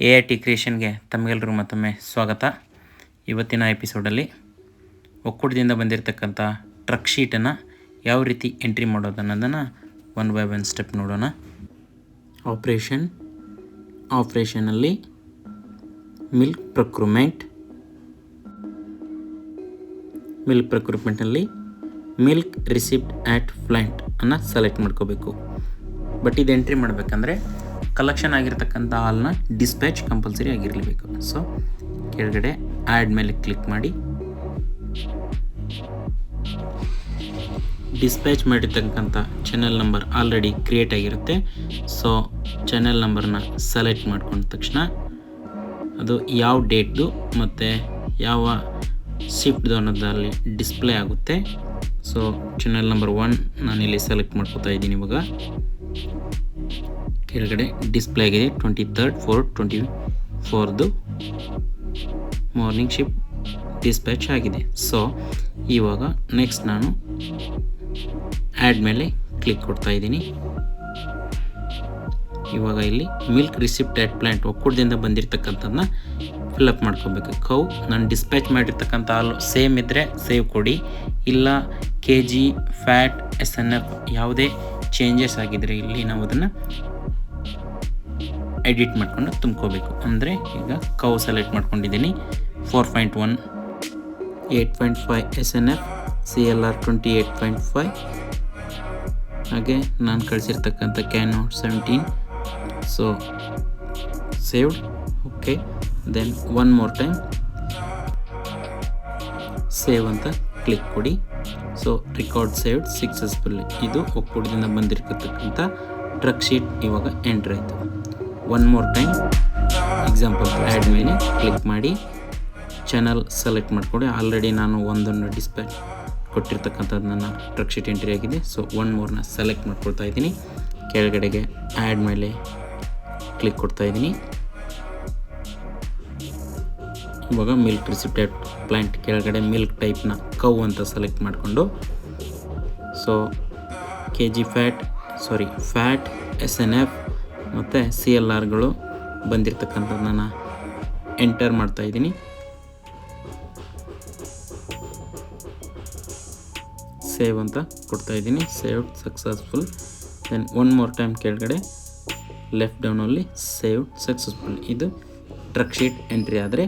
A I T ಕ್ರಿಯೇಷನ್ಗೆ ತಮಗೆಲ್ಲರಿಗೂ ಮತ್ತೊಮ್ಮೆ ಸ್ವಾಗತ. ಇವತ್ತಿನ ಎಪಿಸೋಡಲ್ಲಿ ಒಕ್ಕೂಟದಿಂದ ಬಂದಿರತಕ್ಕಂಥ ಟ್ರಕ್ ಶೀಟನ್ನು ಯಾವ ರೀತಿ ಎಂಟ್ರಿ ಮಾಡೋದು ಅನ್ನೋದನ್ನು ಒನ್ ಬೈ ಒನ್ ಸ್ಟೆಪ್ ನೋಡೋಣ. ಆಪ್ರೇಷನ್ ಆಪ್ರೇಷನಲ್ಲಿ ಮಿಲ್ಕ್ ಪ್ರಕ್ರೂಮೆಂಟ್ ಮಿಲ್ಕ್ ಪ್ರಕ್ರೂಮೆಂಟಲ್ಲಿ ಮಿಲ್ಕ್ ರಿಸಿಪ್ಟ್ ಆ್ಯಟ್ ಫ್ಲ್ಯಾಂಟ್ ಅನ್ನು ಸೆಲೆಕ್ಟ್ ಮಾಡ್ಕೋಬೇಕು. ಬಟ್ ಇದು ಎಂಟ್ರಿ ಮಾಡಬೇಕಂದ್ರೆ ಕಲೆಕ್ಷನ್ ಆಗಿರ್ತಕ್ಕಂಥ ಹಾಲನ್ನ ಡಿಸ್ಪ್ಯಾಚ್ ಕಂಪಲ್ಸರಿ ಆಗಿರಲೇಬೇಕು. ಸೊ ಕೆಳಗಡೆ ಆ್ಯಡ್ ಮೇಲೆ ಕ್ಲಿಕ್ ಮಾಡಿ. ಡಿಸ್ಪ್ಯಾಚ್ ಮಾಡಿರ್ತಕ್ಕಂಥ ಚಾನೆಲ್ ನಂಬರ್ ಆಲ್ರೆಡಿ ಕ್ರಿಯೇಟ್ ಆಗಿರುತ್ತೆ. ಸೊ ಚಾನೆಲ್ ನಂಬರ್ನ ಸೆಲೆಕ್ಟ್ ಮಾಡ್ಕೊಂಡ ತಕ್ಷಣ ಅದು ಯಾವ ಡೇಟ್ದು ಮತ್ತು ಯಾವ ಶಿಫ್ಟ್ದು ಅನ್ನೋದಲ್ಲಿ ಡಿಸ್ಪ್ಲೇ ಆಗುತ್ತೆ. ಸೊ ಚಾನೆಲ್ ನಂಬರ್ ಒನ್ ನಾನಿಲ್ಲಿ ಸೆಲೆಕ್ಟ್ ಮಾಡ್ಕೋತಾ ಇದ್ದೀನಿ ಇವಾಗ. ಕೆಳಗಡೆ ಡಿಸ್ಪ್ಲೇ ಆಗಿದೆ. ಟ್ವೆಂಟಿ ತರ್ಡ್ ಫೋರ್ ಟ್ವೆಂಟಿ ಫೋರ್ದು ಮಾರ್ನಿಂಗ್ ಶಿಫ್ಟ್ ಡಿಸ್ಪ್ಯಾಚ್ ಆಗಿದೆ. ಸೊ ಇವಾಗ ನೆಕ್ಸ್ಟ್ ನಾನು ಆ್ಯಡ್ ಮೇಲೆ ಕ್ಲಿಕ್ ಕೊಡ್ತಾ ಇದ್ದೀನಿ. ಇವಾಗ ಇಲ್ಲಿ ಮಿಲ್ಕ್ ರಿಸಿಪ್ಟ್ ಆ್ಯಟ್ ಪ್ಲ್ಯಾಂಟ್ ಒಕ್ಕೂಟದಿಂದ ಬಂದಿರತಕ್ಕಂಥದ್ದನ್ನ ಫಿಲಪ್ ಮಾಡ್ಕೋಬೇಕು. ಕೌ ನಾನು ಡಿಸ್ಪ್ಯಾಚ್ ಮಾಡಿರ್ತಕ್ಕಂಥ ಹಾಲು ಸೇಮ್ ಇದ್ದರೆ ಸೇವ್ ಕೊಡಿ. ಇಲ್ಲ K G fat S N F ಯಾವುದೇ ಚೇಂಜಸ್ ಆಗಿದ್ರೆ ಇಲ್ಲಿ ನಾವು ಅದನ್ನು ಎಡಿಟ್ ಮಾಡ್ಕೊಂಡು ತುಂಬ್ಕೋಬೇಕು. ಅಂದರೆ ಈಗ ಕೌ ಸೆಲೆಕ್ಟ್ ಮಾಡ್ಕೊಂಡಿದ್ದೀನಿ. Four point one eight point five S N F C L R twenty eight point five ಹಾಗೆ ನಾನು ಕಳಿಸಿರ್ತಕ್ಕಂಥ can seventeen so saved okay then one more time save ಅಂತ ಕ್ಲಿಕ್ ಕೊಡಿ. ಸೊ ರೆಕಾರ್ಡ್ ಸೇವ್ಡ್ ಸಕ್ಸಸ್ಫುಲ್ ಇದು ಒಕ್ಕೂಟದಿಂದ ಬಂದಿರತಕ್ಕಂಥ truck sheet ಇವಾಗ entry ಆಯಿತು. One more time example add ಮೇಲೆ ಕ್ಲಿಕ್ ಮಾಡಿ. ಚಾನಲ್ ಸೆಲೆಕ್ಟ್ ಮಾಡಿಕೊಡಿ ಆಲ್ರೆಡಿ ನಾನು ಒಂದನ್ನು ಡಿಸ್ಪ್ಲೇ ಕೊಟ್ಟಿರ್ತಕ್ಕಂಥದ್ದು ನನ್ನ ಟ್ರಕ್ ಶೀಟ್ ಎಂಟ್ರಿ ಆಗಿದೆ. ಸೊ ಒನ್ ಮೋರ್ನ ಸೆಲೆಕ್ಟ್ ಮಾಡ್ಕೊಳ್ತಾ ಇದ್ದೀನಿ. ಕೆಳಗಡೆಗೆ ಆ್ಯಡ್ ಮೇಲೆ ಕ್ಲಿಕ್ ಕೊಡ್ತಾ ಇದ್ದೀನಿ. ಇವಾಗ ಮಿಲ್ಕ್ ರಿಸಿಪ್ಟ್ ಪ್ಲ್ಯಾಂಟ್ ಕೆಳಗಡೆ ಮಿಲ್ಕ್ ಟೈಪ್ನ ಕೌ ಅಂತ ಸೆಲೆಕ್ಟ್ ಮಾಡಿಕೊಂಡು. So K G fat sorry fat S N F ಮತ್ತು ಸಿ ಎಲ್ ಆರ್ಗಳು ಬಂದಿರತಕ್ಕಂಥದ್ದನ್ನ ಎಂಟರ್ ಮಾಡ್ತಾಯಿದ್ದೀನಿ ಸೇವ್ ಅಂತ ಕೊಡ್ತಾ ಇದ್ದೀನಿ. Save successful then one more time ಕೆಳಗಡೆ ಲೆಫ್ಟ್ ಡೌನಲ್ಲಿ ಸೇವ್ ಸಕ್ಸಸ್ಫುಲ್ ಇದು ಟ್ರಕ್ ಶೀಟ್ ಎಂಟ್ರಿ ಆದರೆ